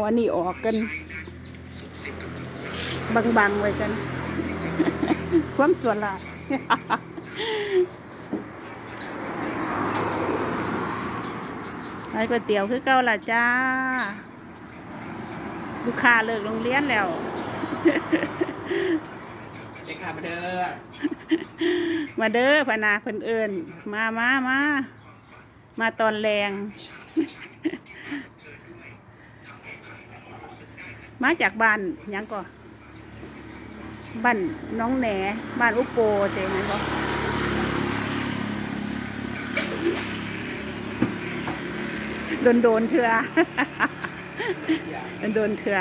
เอาอันนี้ออกกัน บังๆไว้กัน ความส่วนละไอ้ก๋วยเตี๋ยวคือเก่าล่ะจ้า ลูกค้าเลิกโรงเรียนแล้วเด็กขามาเด้อ มาเด้อพนาเพิ่นเอิญมามามา มาตอนแรง มาจากบ้านหยังก่อบ้านน้องแหนบ้านอุปโปเจ๊นั่นบ่โดนโดนๆเถื่อโดนโดนๆเถื่อ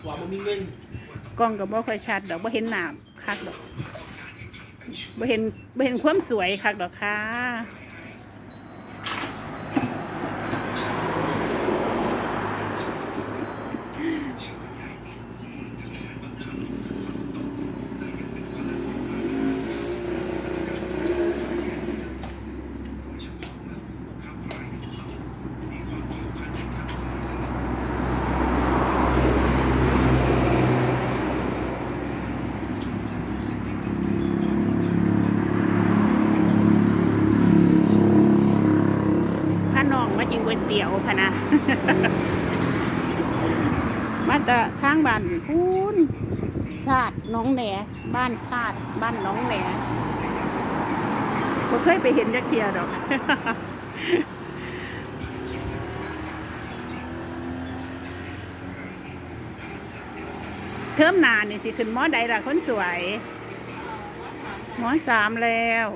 หัวมันมีเงินกล้องก็บ่ค่อยชัดดอกบ่เห็นหนามคักดอกบ่เห็นบ่เห็นความสวยคักดอกค่ะ พาน้องมากินก๋วยเตี๋ยวพะนะ มาแต่ทางบ้านพูนชาติน้องแหนบ้านชาติ บ้านน้องแหนบ่เคยไปเห็นจักเทียดอก เทอมหนานี่สิขึ้นมอใดล่ะคนสวยมอสามแล้ว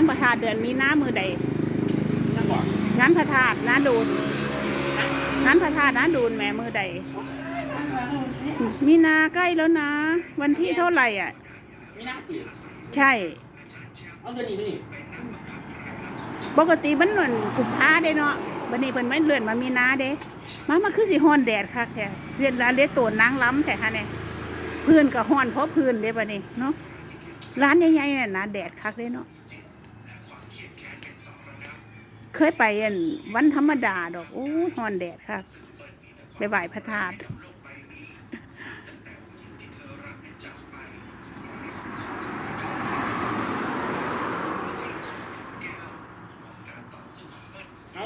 านพระธาตุเดือนมีนามือใดนั่นบอกงานพระธาตุนาดูนงานพระธาตุนาดูนแหม่มือใดมีนาใกล้แล้วนะ วันที่เท่าไหร่อะมีหน้าตีใช่เอาเดือนนี้ด้วยนี่ปกติมันเหมือนกุมภาได้เนาะวันนี้เพิ่นไม่เลื่อนมามีนาเด้มามาคือสิฮ้อนแดดคักแท้เสียนร้านเด้โตนนางล้ำแท้ค่ะเนี่ยพื้นก็ฮ้อนเพราะพื้นเด้บัดนี้เนาะร้านใหญ่ๆน่ะนะแดดคักเด้เนาะ เคยไปอันวันธรรมดาดอกโอ้ฮอนแดดคับไปไหว้พระธาตุเอา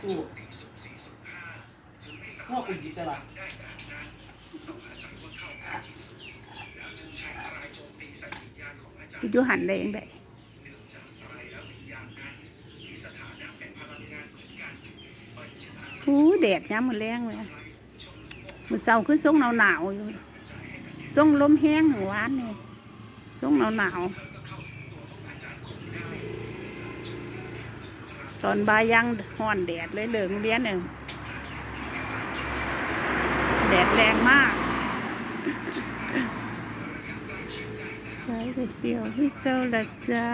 กระดาษทิชชู่พ่อคุณจิตจะหลับอยู่หันได้ยังไงโอ้ยแดดย้ำมือแรงเลยมือเศร้าคือส่งหนาวหนาวอยู่ส่งลมแห้งหวานนี่ส่งหนาวหนาว ตอนบ่ายยังห่อนแดดเลยเหลืองเลี้ยนหนึ่งแดดแรงมากขายก๋วยเตี๋ยวที่เจ้าละจ้า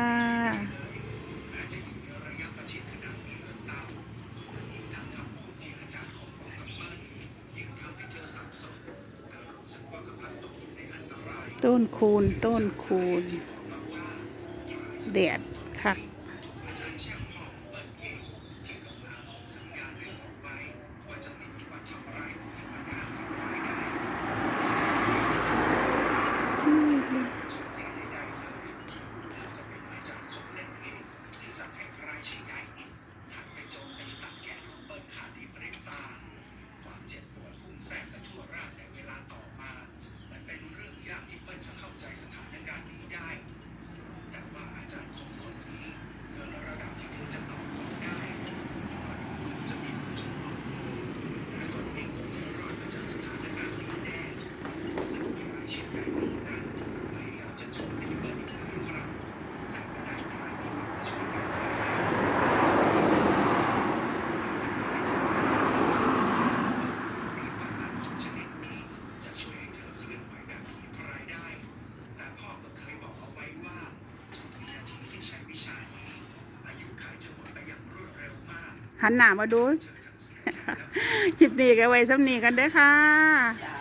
ต้นคูณต้นคูณแดดคัก หันหน้ามาดู คลิปนี้ก็ไว้สำนีกันเด้อค่ะ